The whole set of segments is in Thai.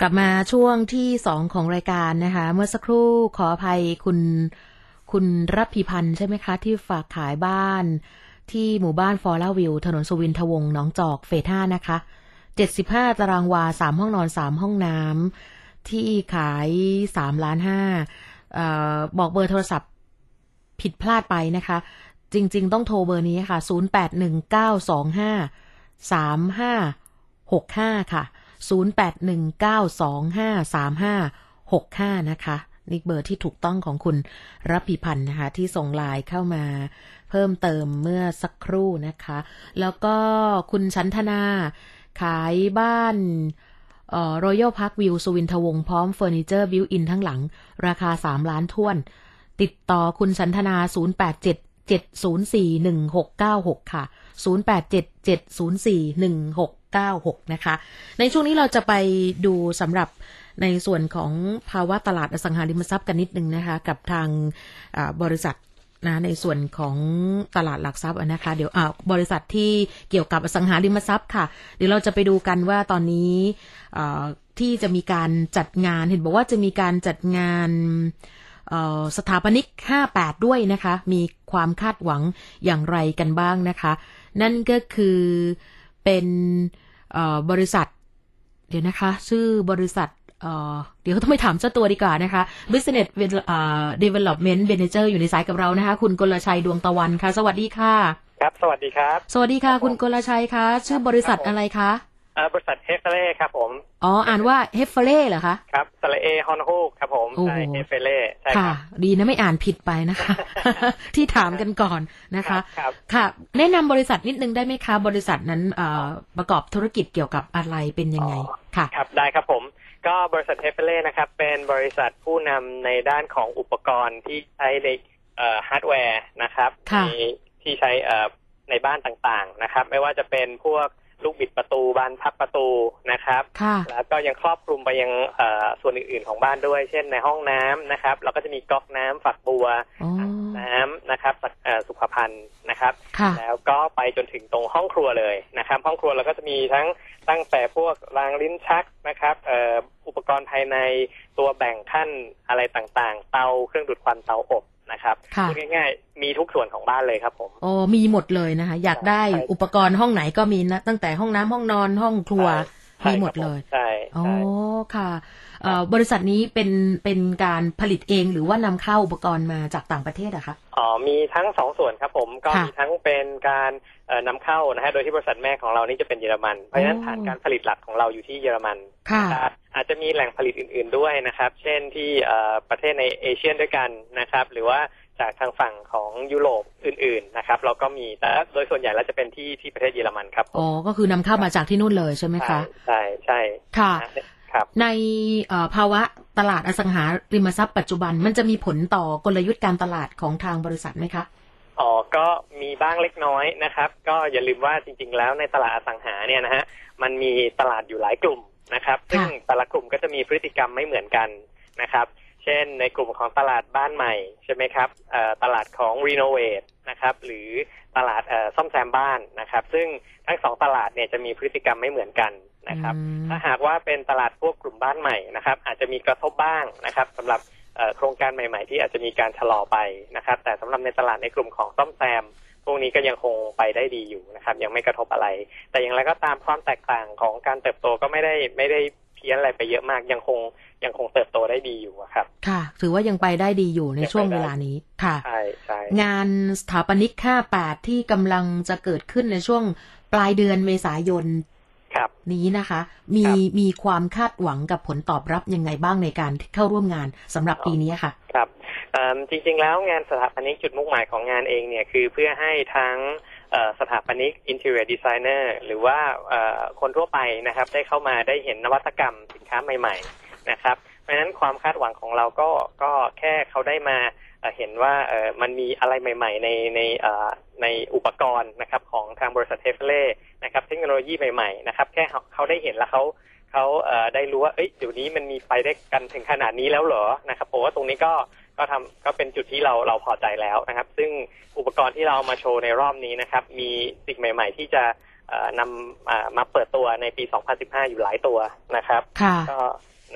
กลับมาช่วงที่สองของรายการนะคะ เมื่อสักครู่ขออภัยคุณคุณรับพิพันธ์ใช่ไหมคะ ที่ฝากขายบ้าน ที่หมู่บ้านฟอร์ลาวิว ถนนสุวินทวงศ์หนองจอกเฟท่านะคะเจ็ดสิบห้าตารางวาสามห้องนอนสามห้องน้ำที่ขายสามล้านห้าบอกเบอร์โทรศัพท์ผิดพลาดไปนะคะ จริง ๆ ต้องโทรเบอร์นี้ค่ะศูนย์แปดหนึ่งเก้าสองห้าสามห้าหกห้าค่ะ 0819253565 นะคะนี่เบอร์ที่ถูกต้องของคุณรับพิพันธ์นะคะ ที่ส่งไลน์เข้ามาเพิ่มเติมเมื่อสักครู่นะคะ แล้วก็คุณชันธนา ขายบ้านรอยัลพาร์ควิวสุวินทวงศ์พร้อมเฟอร์นิเจอร์บิวอินทั้งหลัง ราคา 3 ล้านท้วน ติดต่อคุณชันธนา 0877041696 ค่ะ 08770416 96 นะคะ ในช่วงนี้เราจะไปดูสำหรับในส่วนของภาวะตลาดอสังหาริมทรัพย์กันนิดนึงนะคะ กับทางบริษัทนะในส่วนของตลาดหลักทรัพย์นะคะ เดี๋ยวบริษัทที่เกี่ยวกับอสังหาริมทรัพย์ค่ะ เดี๋ยวเราจะไปดูกันว่าตอนนี้ที่จะมีการจัดงานเห็นบอกว่าจะมีการจัดงานสถาปนิก 58 ด้วยนะคะ มีความคาดหวังอย่างไรกันบ้างนะคะ นั่นก็คือ เป็นบริษัท เดี๋ยวนะคะ ชื่อบริษัทเดี๋ยวต้องไปถามเจ้าตัวดีกว่านะคะ Business Development Manager อยู่ในสายกับเรานะคะ คุณกลชัยดวงตะวันค่ะ สวัสดีค่ะ ครับ สวัสดีครับ สวัสดีค่ะ คุณกลชัยคะชื่อบริษัทอะไรคะ บริษัทเฮฟเฟเล่ครับผม อ๋อ อ่านว่าเฮฟเฟเล่เหรอคะ ครับสระเอฮอนฮูกครับผมใช่เฮฟเฟเล่ใช่ค่ะ ดีนะไม่อ่านผิดไปนะคะ ที่ถามกันก่อนนะคะ ครับ ค่ะ แนะนำบริษัทนิดนึงได้ไหมคะ บริษัทนั้นประกอบธุรกิจเกี่ยวกับอะไรเป็นยังไง ค่ะ ครับ ได้ครับผม ก็บริษัทเฮฟเฟเล่นะครับ เป็นบริษัทผู้นำในด้านของอุปกรณ์ที่ใช้ในฮาร์ดแวร์นะครับ ที่ใช้ในบ้านต่างๆนะครับ ไม่ว่าจะเป็นพวก ลูกบิดประตูบานพับประตูนะครับ แล้วก็ยังครอบคลุมไปยังส่วนอื่นๆของบ้านด้วย เช่นในห้องน้ำนะครับ เราก็จะมีก๊อกน้ำฝักบัวน้ำนะครับสุขภัณฑ์นะครับ แล้วก็ไปจนถึงตรงห้องครัวเลยนะครับ ห้องครัวเราก็จะมีทั้งตั้งแต่พวกรางลิ้นชักนะครับอุปกรณ์ภายในตัวแบ่งขั้นอะไรต่างๆ เตาเครื่องดูดควันเตาอบ นะครับพูดง่ายๆ มีทุกส่วนของบ้านเลยครับผมโอ้มีหมดเลยนะคะ อยากได้อุปกรณ์ห้องไหนก็มีนะตั้งแต่ห้องน้ำห้องนอนห้องครัวมีหมดเลยใช่โอ้ค่ะ บริษัทนี้เป็นเป็นการผลิตเองหรือว่านำเข้าอุปกรณ์มาจากต่างประเทศอะคะอ๋อมีทั้งสองส่วนครับผมก็มีทั้งเป็นการนำเข้านะฮะโดยที่บริษัทแม่ของเรานี่จะเป็นเยอรมันเพราะฉะนั้นฐานการผลิตหลักของเราอยู่ที่เยอรมันค่ะอาจจะมีแหล่งผลิตอื่น ๆด้วยนะครับ เช่นที่ประเทศในเอเชียด้วยกันนะครับ หรือว่าจากทางฝั่งของยุโรปอื่น ๆ นะครับ เราก็มีแต่โดยส่วนใหญ่แล้วจะเป็นที่ที่ประเทศเยอรมันครับอ๋อก็คือนำเข้ามาจากที่นู่นเลยใช่ไหมคะใช่ใช่ค่ะครับ ในภาวะตลาดอสังหาริมทรัพย์ปัจจุบันมันจะมีผลต่อกลยุทธ์การตลาดของทางบริษัทไหมคะอ๋อก็มีบ้างเล็กน้อยนะครับ ก็อย่าลืมว่าจริง ๆ แล้วในตลาดอสังหาเนี่ยนะฮะมันมีตลาดอยู่หลายกลุ่มนะครับซึ่งแต่ละกลุ่มก็จะมีพฤติกรรมไม่เหมือนกันนะครับ เช่น ในกลุ่มของตลาดบ้านใหม่ใช่ไหมครับตลาดของรีโนเวทนะครับหรือตลาดซ่อมแซมบ้านนะครับ ซึ่งทั้งสองตลาดเนี่ยจะมีพฤติกรรมไม่เหมือนกัน นะครับ ถ้าหากว่าเป็นตลาดพวกกลุ่มบ้านใหม่นะครับ อาจจะมีกระทบบ้างนะครับสำหรับโครงการใหม่ ๆ ที่อาจจะมีการชะลอไปนะครับ แต่สำหรับในตลาดในกลุ่มของซ่อมแซมพวกนี้ก็ยังคงไปได้ดีอยู่นะครับ ยังไม่กระทบอะไร แต่อย่างไรก็ตามความแตกต่างของการเติบโตก็ไม่ได้ไม่ได้เพี้ยนอะไรไปเยอะมากยังคงยังคงเติบโตได้ดีอยู่ครับ ค่ะ ถือว่ายังไปได้ดีอยู่ในช่วงเวลานี้ค่ะใช่ใช่งานสถาปนิกค่าแปดที่กำลังจะเกิดขึ้นในช่วงปลายเดือนเมษายน นี้นะคะ มีมีความคาดหวังกับผลตอบรับยังไงบ้างในการเข้าร่วมงานสำหรับปีนี้ค่ะ ครับจริงๆแล้วงานสถาปนิกจุดมุ่งหมายของงานเองเนี่ยคือเพื่อให้ทั้งสถาปนิก interior designer หรือว่าคนทั่วไปนะครับ ได้เข้ามาได้เห็นนวัตกรรมสินค้าใหม่ ๆ นะครับ เพราะฉะนั้นความคาดหวังของเราก็ก็แค่เขาได้มาเห็นว่าเออมันมีอะไรใหม่ ๆ ในในในอุปกรณ์นะครับของทางบริษัทเทฟเล่นะครับเทคโนโลยีใหม่ๆนะครับแค่เขาได้เห็นแล้วเขาเขาได้รู้ว่าเอ้ยเดี๋ยวนี้มันมีไปได้กันถึงขนาดนี้แล้วเหรอนะครับผมว่าตรงนี้ก็ก็ทำก็เป็นจุดที่เราเราพอใจแล้วนะครับ ซึ่งอุปกรณ์ที่เรามาโชว์ในรอบนี้นะครับ มีสิ่งใหม่ ๆ ที่จะนำมาเปิดตัวในปี 2015 อยู่หลายตัวนะครับก็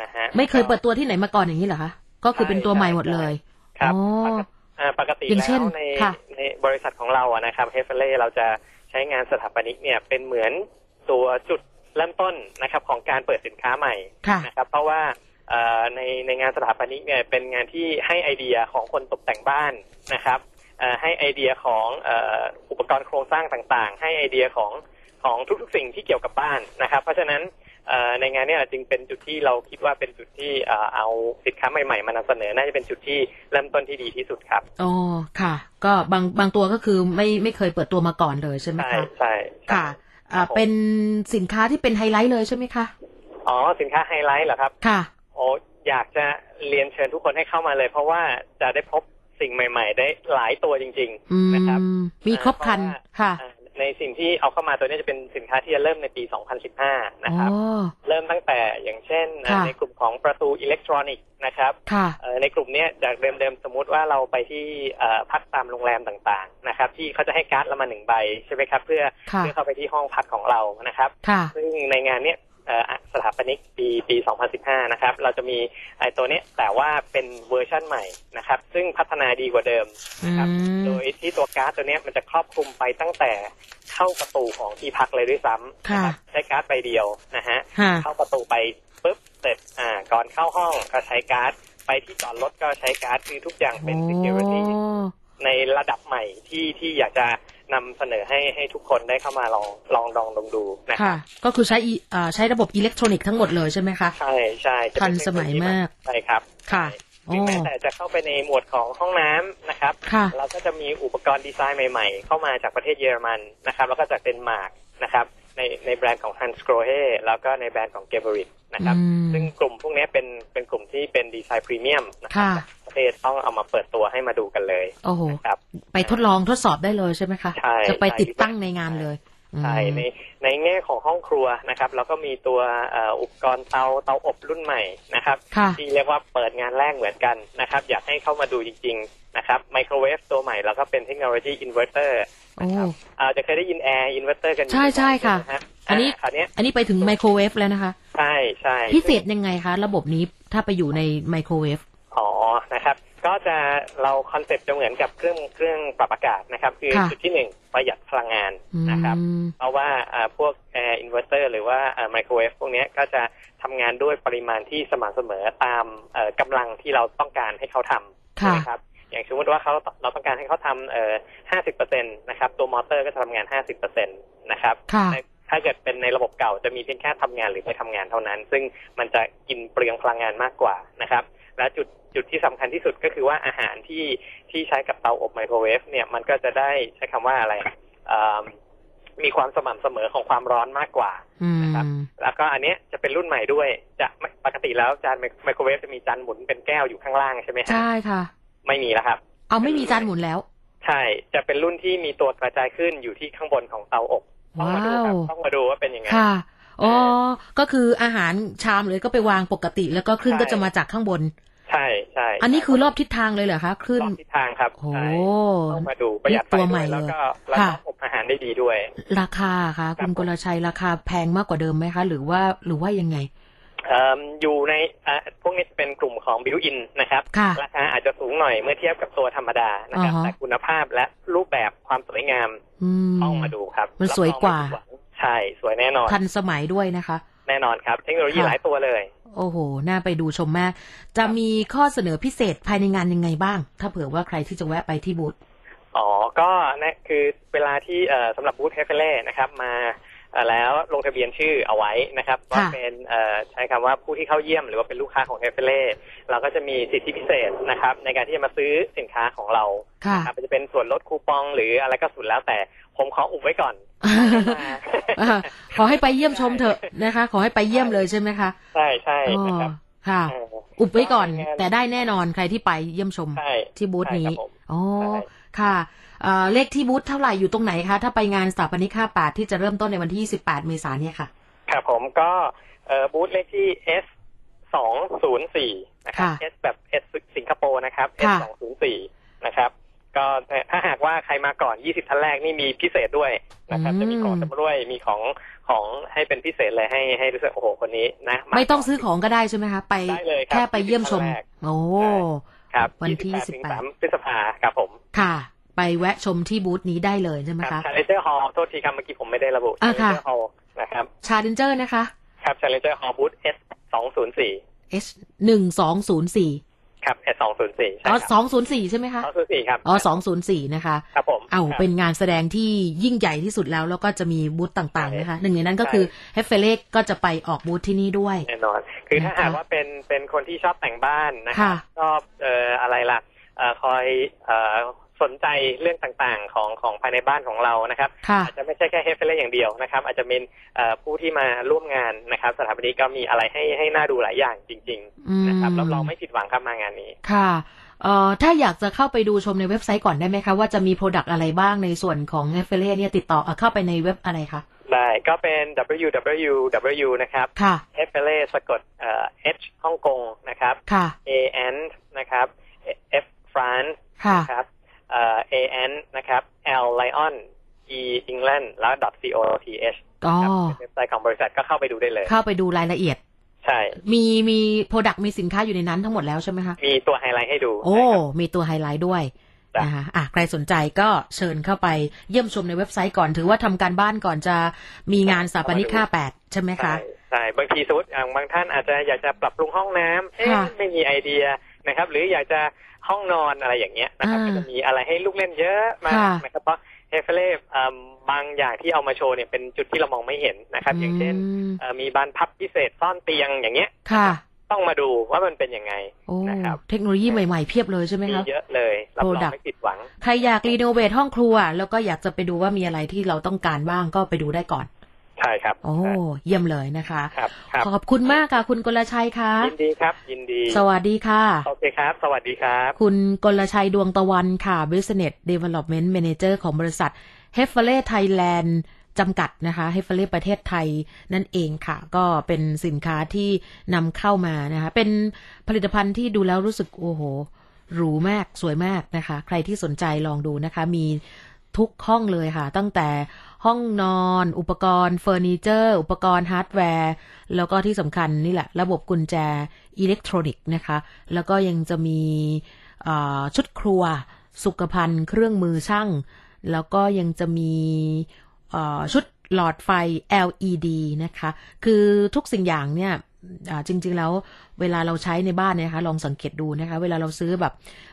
นะฮะไม่เคยเปิดตัวที่ไหนมาก่อนอย่างนี้เหรอคะก็คือเป็นตัวใหม่หมดเลย ครับอ๋ออ่าปกติอย่างเช่แล้นวในค่ะในบริษัทของเราอะนะครับเฮฟเฟเล่เราจะใช้งานสถาปนิกเนี่ยเป็นเหมือนตัวจุดเริ่มต้นนะครับของการเปิดสินค้าใหม่ค่ะนะครับ เพราะว่าเอ่อในในงานสถาปนิกเนี่ยเป็นงานที่ให้ไอเดียของคนตกแต่งบ้านนะครับเอ่อให้ไอเดียของเอ่ออุปกรณ์โครงสร้างต่างๆ ให้ไอเดียของของทุกๆ สิ่งที่เกี่ยวกับบ้านนะครับ เพราะฉะนั้นเอ่อ ในงานเนี้จึงเป็นจุดที่เราคิดว่าเป็นจุดที่เอ่อเอาสินค้าใหม่ๆมานำเสนอน่าจะเป็นจุดที่เริ่มต้นที่ดีที่สุดครับอ๋อค่ะ ก็บางบางตัวก็คือไม่ไม่เคยเปิดตัวมาก่อนเลยใช่ไหมใช่คะใช่ใช่ค่ะอ่าเป็นสินค้าที่เป็นไฮไลท์เลยใช่ไหมคะอ๋อสินค้าไฮไลท์เหรอครับค่ะโอ้อยากจะเรียนเชิญทุกคนให้เข้ามาเลย เพราะว่าจะได้พบสิ่งใหม่ ๆ ได้หลายตัวจริงอืนะครับมมีครบครันค่ะๆอ่า ในสิ่งที่เอาเข้ามาตัวนี้จะเป็นสินค้าที่จะเริ่มในปี 2015 นะครับอ๋อเริ่มตั้งแต่อย่างเช่นอ่าค่ะในกลุ่มของประตูอิเล็กทรอนิกส์นะครับค่ะเอ่อในกลุ่มเนี้ยจากเดิมๆ สมมุติว่าเราไปที่เอ่อพักตามโรงแรมต่างๆ นะครับ ที่เขาจะให้การ์ดเรามาหนึ่งใบใช่ไหมครับ เพื่อค่ะเพื่อเข้าไปที่ห้องพักของเรานะครับค่ะซึ่งในงานเนี้ยเอ่อ สถาปนิกปีปี 2015 นะครับ เราจะมีไอ้ตัวเนี้ยแต่ว่าเป็นเวอร์ชั่นใหม่นะครับ ซึ่งพัฒนาดีกว่าเดิมอืนะครับมโดยที่ตัวการ์ดตัวเนี้ยมันจะครอบคลุมไปตั้งแต่เข้าประตูของที่พักเลยด้วยซ้ำค่ะนะครับใช้การ์ดใบเดียวนะฮะค่ะเข้าประตูไปปุ๊บเสร็จอ่าก่อนเข้าห้องก็ใช้การ์ดไปที่จอดรถก็ใช้การ์ดคือทุกอย่างเป็น security โอ้ในระดับใหม่ที่ที่อยากจะ นำเสนอให้ให้ทุกคนได้เข้ามาลองลองลองลองดูนะคค่ะรับก็คือใช้อีอ่าใช้ระบบอิเล็กทรอนิกส์ทั้งหมดเลยใช่ไหมคะ ใช่ใช่จะเป็ทันสมัยมากใช่ครับค่ะหรือแม้แต่จะเข้าไปในหมวดของห้องน้ำนะครับค่ะเราก็จะมีอุปกรณ์ดีไซน์ใหม่ๆ เข้ามาจากประเทศเยอรมันนะครับ แล้วก็จากเดนมาร์กนะครับในในแบรนด์ของ Hans Grohe แล้วก็ในแบรนด์ของ g e b e r i t นะครับอืมซึ่งกลุ่มพวกนี้เป็นเป็นกลุ่มที่เป็นดีไซน์พรีเมียมนะครัค่ะบ ประเทศต้องเอามาเปิดตัวให้มาดูกันเลยโอ้โหนะครับ ไปทดลองทดสอบได้เลยใช่ไหมคะใช่จะไปใช่ติดตั้งในงานเลยใช่อืมในในแง่ของห้องครัวนะครับเราก็มีตัวเอ่ออุปกรณ์เตาเตาอบรุ่นใหม่นะครับค่ะที่เรียกว่าเปิดงานแรกเหมือนกันนะครับ อยากให้เข้ามาดูจริง ๆ นะครับไมโครเวฟตัวใหม่แล้วก็เป็นเทคโนโลยีอินเวอร์เตอร์โอ้อาจจะเคยได้ยินแอร์อินเวอร์เตอร์กันอยู่ใช่ใช่ค่ะไหมฮอันนี้าคราวเนี้ยอันนี้ไปถึงไมโครเวฟแล้วนะคะ ใช่ใช่พิเศษยังไงคะ ระบบนี้ถ้าไปอยู่ในไมโครเวฟอ๋อ นะครับ ก็จะเราคอนเซ็ปต์จะเหมือนกับเครื่องเครื่องปรับอากาศนะครับ คือค่ะจุดที่หนึ่งประหยัดพลังงานอืนะครับมเพราะว่าอ่าพวกแอร์อินเวอร์เตอร์หรือว่าไมโครเวฟพวกเนี้ยก็จะทำงานด้วยปริมาณที่สม่ำเสมอตามเอ่อกำลังที่เราต้องการให้เขาทำใช่ค่ะไหมครับอย่างสมมติว่าเขาเราต้องการให้เขาทำเอ่อห้าสิบเปอร์เซ็นตนะครับ ตัวมอเตอร์ก็จะทำงานห้าสิบเปอร์เซ็นตนะครับค่ะถ้าเกิดเป็นในระบบเก่าจะมีเพียงแค่ทำงานหรือไม่ทำงานเท่านั้น ซึ่งมันจะกินเปลืองพลังงานมากกว่านะครับ และจุด จุดที่สำคัญที่สุดก็คือว่าอาหารที่ที่ใช้กับเตาอบไมโครเวฟเนี่ยมันก็จะได้ใช้คำว่าอะไรเอิ่มมีความสม่ำเสมอของความร้อนมากกว่าอืมนะครับ แล้วก็อันเนี้ยจะเป็นรุ่นใหม่ด้วย จะไม่ปกติแล้วจานไมโครเวฟจะมีจานหมุนเป็นแก้วอยู่ข้างล่างใช่ไหมฮะใช่ค่ะ ไม่มีแล้วครับ เอาไม่มีจานหมุนแล้ว ใช่ จะเป็นรุ่นที่มีตัวกระจายขึ้นอยู่ที่ข้างบนของเตาอบต้องมาดูครับว้าวต้องมาดูว่าเป็นยังไงค่ะอ๋อ ก็คืออาหารชามเลยก็ไปวางปกติ แล้วก็คลื่นใช่ก็จะมาจากข้างบน ใช่ใช่อันนี้คือรอบทิศทางเลยเหรอคะคลื่นรอบทิศทางครับโอ้ใช่ต้องมาดูประหยัดไฟตัวใหม่ด้วยแล้วก็เลยแล้วก็ค่ะอบอาหารได้ดีด้วย ราคาค่ะครัคุบณกลชัยราคาแพงมากกว่าเดิมไหมคะ หรือว่าหรือว่ายังไงเอิ่มอยู่ในอ่าพวกนี้เป็นกลุ่มของบิวอินนะครับค่ะราคาอาจจะสูงหน่อยเมื่อเทียบกับตัวธรรมดานะครับอ่าฮะแต่คุณภาพและรูปแบบความสวยงามอืมต้องมาดูครับ มันสวยกว่ารับรองไม่ผิดหงใช่ สวยแน่นอน ทันสมัยด้วยนะคะ แน่นอนครับ เทคโนโลยีค่ะหลายตัวเลย โอ้โห น่าไปดูชมมาก จะมีข้อเสนอพิเศษภายในงานยังไงบ้าง ถ้าเผื่อว่าใครที่จะแวะไปที่บูธอ๋อ ก็นะคือเวลาที่เอ่อสำหรับบูธเฮฟเฟเล่นะครับมาเอ่อแล้วลงทะเบียนชื่อเอาไว้นะครับว่าค่ะเป็นเอ่อใช้คำว่าผู้ที่เข้าเยี่ยมหรือว่าเป็นลูกค้าของเฮฟเฟเล่เราก็จะมีสิทธิพิเศษนะครับ ในการที่จะมาซื้อสินค้าของเราค่ะครับจะเป็นส่วนลดคูปองหรืออะไรก็สุดแล้วแต่ผมขออุบไว้ก่อนอ่า ขอให้ไปเยี่ยมชมเถอะนะคะ ขอให้ไปเยี่ยมเลยใช่ไหมคะ ใช่ใช่อ๋อนะครับค่ะเอออุบไว้ก่อนงานแต่ได้แน่นอนใครที่ไปเยี่ยมชมใช่ที่บูธนี้ใช่ครับผมอ๋อใช่ค่ะเอ่อเลขที่บูธเท่าไหร่อยู่ตรงไหนคะ ถ้าไปงานสถาปนิก5ปาที่จะเริ่มต้นในวันที่28เมษายนเนี่ยค่ะ ครับผมก็เอ่อบูธเลขที่ S สองศูนย์สี่นะครับค่ะ S แบบ S สิงคโปร์นะครับ S ค่ะสองศูนย์สี่นะครับ ก็ถ้าหากว่าใครมาก่อน 20 ท่านแรกนี่มีพิเศษด้วยนะครับอืมจะมีของจำรวยมีของขของให้เป็นพิเศษเลยให้ให้รู้สึกโอ้โหคนนี้นะาไม่ต้องซื้อของก็ได้ใช่ไหมคะไปได้เลยครับแค่ไปเยี่ยมชมที่แรกโอ้ครับ วันที่28ถึง18 3พฤษภาครับผม ค่ะ ไปแวะชมที่บูธนี้ได้เลยใช่ไหมครัคะบ Challenger Hall โทษทีครับเมื่อกี้ผมไม่ได้ระบุอ่าค่ะ Challenger Hall นะครับชาเลนเจอร์นะคะ ครับ Challenger Hall บูธ S สองศูนย์สี่ H หนึ่งสองศูนย์สี่ ครับ S สองศูนย์สี่ใช่อ๋อครับสองศูนย์สี่ใช่ไหมคะสองศูนย์สี่ครับอ๋อสองศูนย์สี่นะคะครับผมเอาครับเป็นงานแสดงที่ยิ่งใหญ่ที่สุดแล้ว แล้วก็จะมีบูธต่างๆนะคะ หนึ่งในนั้นก็คือเฮฟเฟเล็กก็จะไปออกบูธที่นี่ด้วยแน่นอน คือถ้านะคะหากว่าเป็นเป็นคนที่ชอบแต่งบ้านนะครัค่ะบชอบเอ่ออะไรล่ะเอ่อคอยเอ่อ สนใจเรื่องต่างๆของของภายในบ้านของเรานะครับค่ะอาจจะไม่ใช่แค่เฮฟเฟลอย่างเดียวนะครับ อาจจะเป็นเอ่อผู้ที่มาร่วมงานนะครับ สถาปนิกก็มีอะไรให้ให้น่าดูหลายอย่างจริงอืมๆนะครับรับรองไม่ผิดหวังครับมางานนี้ค่ะเอ่อถ้าอยากจะเข้าไปดูชมในเว็บไซต์ก่อนได้ไหมคะว่าจะมีโปรดักต์อะไรบ้างในส่วนของเฮฟเฟเล่เนี่ยติดต่อเอ่อเข้าไปในเว็บอะไรคะได้ก็เป็น www นะครับค่ะเฮฟเฟลสะกดเอ่อ H ฮ่องกงนะครับค่ะ A N นะครับ F France ค่ะนะครับ เอ่อ A N นะครับ L Lion E England แล้ว .co th ก็ครับเป็นเว็บไซต์ของบริษัทก็เข้าไปดูได้เลย เข้าไปดูรายละเอียด ใช่ มีมีโปรดักต์มีสินค้าอยู่ในนั้นทั้งหมดแล้วใช่ไหมคะ มีตัวไฮไลท์ให้ดู โอ้นะครับมีตัวไฮไลท์ด้วยจ้ะนะคะอะใครสนใจก็เชิญเข้าไปเยี่ยมชมในเว็บไซต์ก่อน ถือว่าทำการบ้านก่อนจะมีงานสถาปนิกค่าแปดใช่ไหมคะใช่ใช่บางทีสมมติอย่างบางท่านอาจจะอยากจะปรับปรุงห้องน้ำเอ๊ะค่ะไม่มีไอเดียนะครับ หรืออยากจะ ห้องนอนอะไรอย่างเงี้ยนะครับอ่าก็จะมีอะไรให้ลูกเล่นเยอะมากค่ะนะครับเพราะเฮฟเฟเล่บางอย่างที่เอามาโชว์เนี่ยเป็นจุดที่เรามองไม่เห็นนะครับ อย่างเช่นมเอ่อมีบานพับพิเศษซ่อนเตียงอย่างเงี้ยค่ะต้องมาดูว่ามันเป็นยังไงโอ้นะครับเทคโนโลยีใหม่ๆเพียบเลยใช่ไหมมีคะเยอะเลยรับรอง Product ไม่ผิดหวัง ใครอยากรีโนเวทห้องครัว แล้วก็อยากจะไปดูว่ามีอะไรที่เราต้องการบ้างก็ไปดูได้ก่อน ใช่ครับ โอ้เยี่ยมเลยนะคะครับครับขอบคุณมากค่ะ คุณกลชัยค่ะยินดีครับ ยินดี สวัสดีค่ะโอเคครับ สวัสดีครับ คุณกลชัยดวงตะวันค่ะ Business Development Manager ของบริษัท h e f f a l e Thailand จำกัดนะคะ h e f f a l e ประเทศไทยนั่นเองค่ะ ก็เป็นสินค้าที่นำเข้ามานะคะ เป็นผลิตภัณฑ์ที่ดูแล้วรู้สึกโอ้โหหรูมากสวยมากนะคะ ใครที่สนใจลองดูนะคะ มีทุกห้องเลยค่ะ ตั้งแต่ ห้องนอน อุปกรณ์เฟอร์นิเจอร์ อุปกรณ์ฮาร์ดแวร์ แล้วก็ที่สำคัญนี่แหละ ระบบกุญแจอิเล็กทรอนิกส์นะคะ แล้วก็ยังจะมีชุดครัว สุขภัณฑ์ เครื่องมือช่าง แล้วก็ยังจะมีชุดหลอดไฟ LED นะคะ คือทุกสิ่งอย่างเนี่ยจริง ๆ แล้วเวลาเราใช้ในบ้านเนี่ยนะคะ ลองสังเกตดูนะคะ เวลาเราซื้อแบบ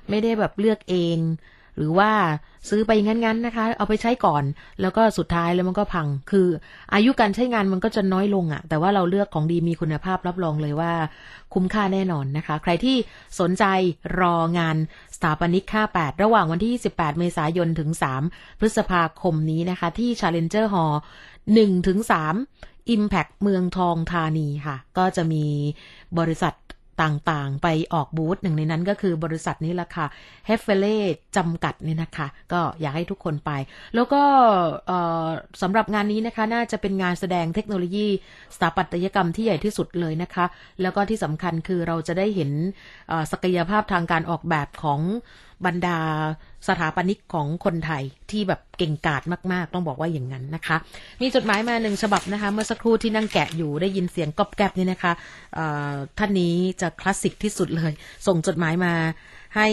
ไม่ได้แบบเลือกเอง หรือว่าซื้อไปงั้นๆนะคะ เอาไปใช้ก่อน แล้วก็สุดท้ายแล้วมันก็พัง คืออายุการใช้งานมันก็จะน้อยลงอะ่ะ แต่ว่าเราเลือกของดีมีคุณภาพรับรองเลยว่า คุ้มค่าแน่นอนนะคะ ใครที่สนใจรองานสถาปนิกค่า 8 ระหว่างวันที่28เมษายนถึง 3 พฤษภาคมนี้นะคะ ที่ Challenger Hall 1ถึง3 Impact เมืองทองธานีค่ะ ก็จะมีบริษัท ต่างๆ ไปออกบูธหนึ่งในนั้นก็คือบริษัทนี้แหละค่ะเฮฟเฟเล่จำกัดเนี่ยนะคะ ก็อยากให้ทุกคนไป แล้วก็สำหรับงานนี้นะคะ น่าจะเป็นงานแสดงเทคโนโลยีสถาปัตยกรรมที่ใหญ่ที่สุดเลยนะคะ แล้วก็ที่สำคัญคือเราจะได้เห็นศักยภาพทางการออกแบบของ บรรดาสถาปนิกของคนไทยที่แบบเก่งกาจมาก ๆ ต้องบอกว่าอย่างนั้นนะคะ มีจดหมายมาหนึ่งฉบับนะคะ เมื่อสักครู่ที่นั่งแกะอยู่ได้ยินเสียงกอบแกบนี่นะคะท่านนี้จะคลาสสิกที่สุดเลย ส่งจดหมายมาให้